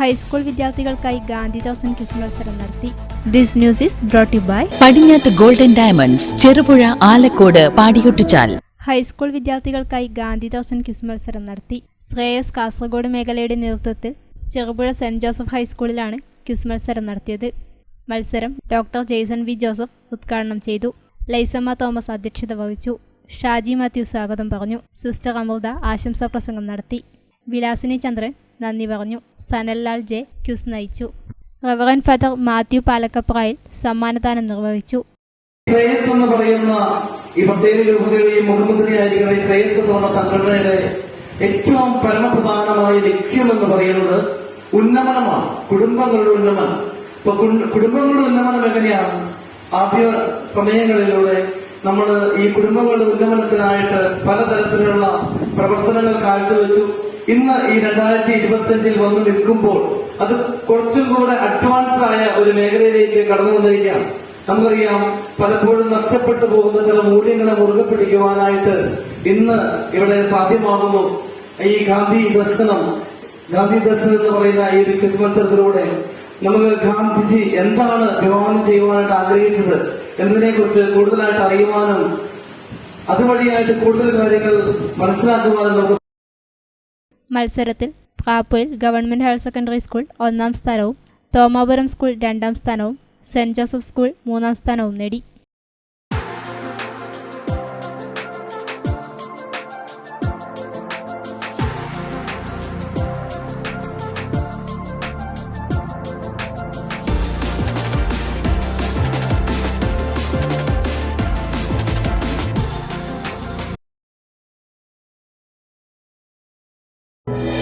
High school വിദ്യാർത്ഥികൾക്കായി Gandhi ദോസൻ quiz മത്സരം നടത്തി this news is brought you by Padinjath golden diamonds Cherupuzha Alakode Padiyottuchal. High school വിദ്യാർത്ഥികൾക്കായി Gandhi ദോസൻ quiz മത്സരം നടത്തി. ശ്രേയസ് കാസർഗോഡ് മേഖലയുടെ നേതൃത്വത്തിൽ ചെറുപുഴ സെന്റ് ജോസഫ് ഹൈസ്കൂളിലാണ് ക്വിസ് മത്സരം നടത്തിയത്. മത്സരം ഡോക്ടർ ജെയ്സൺ വി ജോസഫ് ഉദ്ഘാടനം ചെയ്തു. ലൈസമ്മ തോമസ് അധ്യക്ഷത വഹിച്ചു. ഷാജി മാത്യു സ്വാഗതം പറഞ്ഞു. സിസ്റ്റർ അമൃത ആശംസാ പ്രസംഗം നടത്തി. വിലാസിനി ചന്ദ്രൻ നന്ദി പറഞ്ഞു. സനൽലാൽ ജെ. ക്യൂസ് നയിച്ചു. റവറൻ ഫാദർ മാത്യു പാലക്കപ്രായിൽ സമ്മാനദാനം നിർവഹിച്ചു. ശ്രേയസ് എന്ന് പറയുന്ന ഈ പ്രത്യേക രൂപതയുടെ മുഖ്യമന്ത്രിയായിരിക്കുന്ന ഈ ശ്രേയസ് എന്ന് പറഞ്ഞ സംഘടനയുടെ ഏറ്റവും പരമപ്രധാനമായ ലക്ഷ്യം എന്ന് പറയുന്നത് ഉന്നമനമാണ്. കുടുംബങ്ങളുടെ ഉന്നമനം. ഇപ്പൊ കുടുംബങ്ങളുടെ ഉന്നമനം എങ്ങനെയാണ്? ആദ്യ സമയങ്ങളിലൂടെ നമ്മൾ ഈ കുടുംബങ്ങളുടെ ഉന്നമനത്തിനായിട്ട് പലതരത്തിലുള്ള പ്രവർത്തനങ്ങൾ കാഴ്ചവെച്ചു. ഇന്ന് ഈ രണ്ടായിരത്തി ഇരുപത്തിയഞ്ചിൽ വന്ന് നിൽക്കുമ്പോൾ അത് കുറച്ചും കൂടെ അഡ്വാൻസ് ആയ ഒരു മേഖലയിലേക്ക് കടന്നു വന്നിരിക്കുകയാണ്. നമുക്കറിയാം പലപ്പോഴും നഷ്ടപ്പെട്ടു പോകുന്ന ചില മൂല്യങ്ങളെ മുറുകെ പിടിക്കുവാനായിട്ട് ഇന്ന് ഇവിടെ സാധ്യമാകുന്നു. ഈ ഗാന്ധി ദർശനം ഗാന്ധി ദർശനം എന്ന് പറയുന്ന ഈ ഒരു ക്വിസ് മത്സരത്തിലൂടെ നമുക്ക് ഗാന്ധിജി എന്താണ് വിവാഹം ചെയ്യുവാനായിട്ട് ആഗ്രഹിച്ചത് എന്നതിനെ കുറിച്ച് കൂടുതലായിട്ട് അറിയുവാനും അതുവഴിയായിട്ട് കൂടുതൽ കാര്യങ്ങൾ മനസ്സിലാക്കുവാനും നമുക്ക് മത്സരത്തിൽ കാപ്പൂരിൽ ഗവൺമെന്റ് ഹയർ സെക്കൻഡറി സ്കൂൾ ഒന്നാം സ്ഥാനവും തോമാപുരം സ്കൂൾ രണ്ടാം സ്ഥാനവും സെന്റ് ജോസഫ് സ്കൂൾ മൂന്നാം സ്ഥാനവും നേടി.